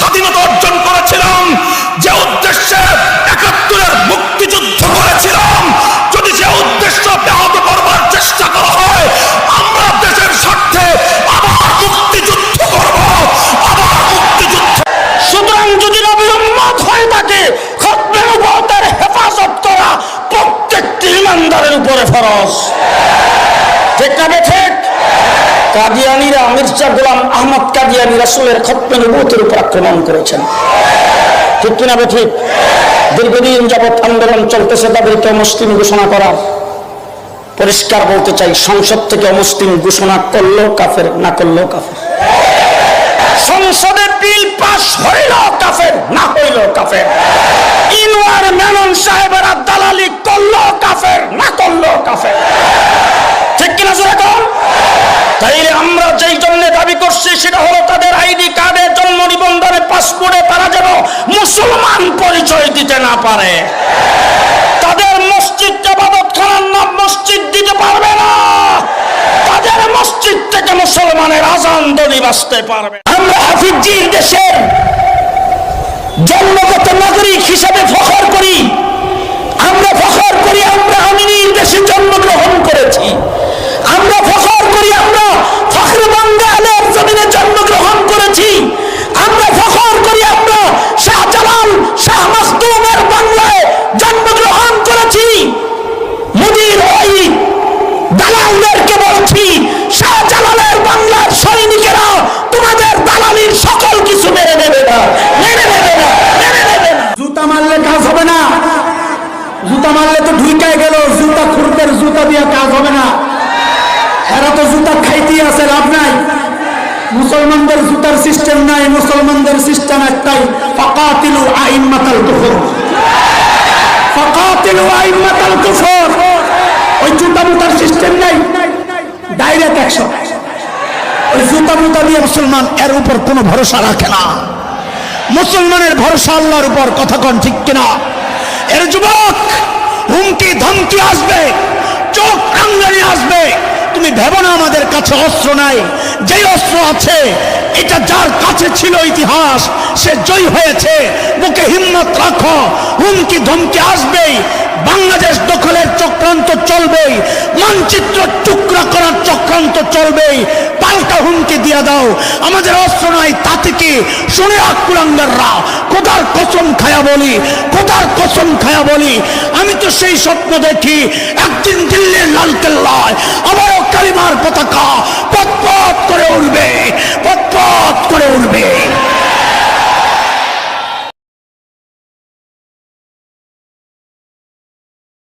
স্বাধীনতা অর্জন করেছিলাম, যে উদ্দেশ্যে একাত্তরের মুক্তিযুদ্ধ করেছিলাম। যদি সে উদ্দেশ্য ব্যাহত করবার চেষ্টা করা হয়, আমরা দেশের স্বার্থে আবার মুক্তিযুদ্ধ করব, আবার মুক্তিযুদ্ধ সুতরাং যদি নবী উম্মত হয়ে থাকে নবুয়তের হেফাজত করা প্রত্যেকটি ইমানদারের উপরে ফরজ। ঠিক না ঠিক? কাদিয়ানিরা মির্জা গোলাম আহমদ কাদিয়ানি রাসূলের খতমে নবুয়তের উপর আক্রমণ করেছেন। ঠিক কিনা ঠিক দীর্ঘদিন যাবৎ আন্দোলন চলতেছে তাদেরকে মুসলিম ঘোষণা করা। পরিষ্কার বলতে চাই, সংসদ থেকে মুসলিম ঘোষণা করল কাফের, না করল কাফের। সংসদে বিল পাস হইল কাফের, না হইল কাফের। সেটা হলো তাদের আইডি কার্ডে জন্ম নিবন্ধনে পাসপোর্টে তারা যেন মুসলমান পরিচয় দিতে না পারে। তাদের মসজিদ খানার নাম মসজিদ দিতে পারবে না। তাদের মসজিদ থেকে মুসলমানের আজান দলি বাঁচতে পারবে আমরা হাফিজির দেশের জন্মগত নাগরিক হিসেবে ফখর করি আমরা ফখর করি আমরা আমিনীর দেশে জন্মগ্রহণ করেছি আমরা ফখর করি আমরা ফখর বাঙ্গালের জমিনে জন্মগ্রহণ করেছি আমরা ফখর করি আমরা শাহজালাল শাহ মাখদুমের বাংলায় জন্মগ্রহণ করেছি মুদির ওই দালালদেরকে বলছি শাহজালালের বাংলার সৈনিকেরা তোমাদের দালালির সকল কিছু মেরে নেবে না মেরে নেবে না মেরে নেবে না জুতা মারলে কাজ হবে না জুতা মারলে তো ঢুইকায় গেল, জুতা খুরপের জুতা দিয়ে কাজ হবে না। এরা তো জুতা খাইতেই আছে, লাভ নাই। মুসলমানদের জুতার সিস্টেম নাই, মুসলমানদের সিস্টেম একটাই, ফাকাতিলু আইম্মাতাল কুফর। কুফর। ওই জুতা মুতার সিস্টেম নাই ডাইরেক্ট অ্যাকশন ওই জুতা মুতা দিয়ে মুসলমান এর উপর কোনো ভরসা রাখে না। মুসলমানের ভরসা আল্লাহর উপর, কথা কন ঠিক কিনা? এর যুবক, হুমকি, ধমকি আসবে, চোখ কাঙ্গানি আসবে। তুমি ভেবো না আমাদের কাছে অস্ত্র নাই। যে অস্ত্র আছে, এটা যার কাছে ছিল ইতিহাস, সে জয় হয়েছে। বুকে হিম্মত রাখো, হুমকি, ধমকি আসবেই। বাংলাদেশ দখলের চক্রান্ত চলবেই। মানচিত্র টুকরা করার চক্রান্ত চলবেই। পাল্টা দিয়ে দাও। আমাদের অস্ত্র নাই তাতে কি শুনে আকুলাঙ্গাররা কোদার কসম খায়া বলি কোদার কসম খায়া বলি? আমি তো সেই স্বপ্ন দেখি, একদিন দিল্লির লাল কেল্লায়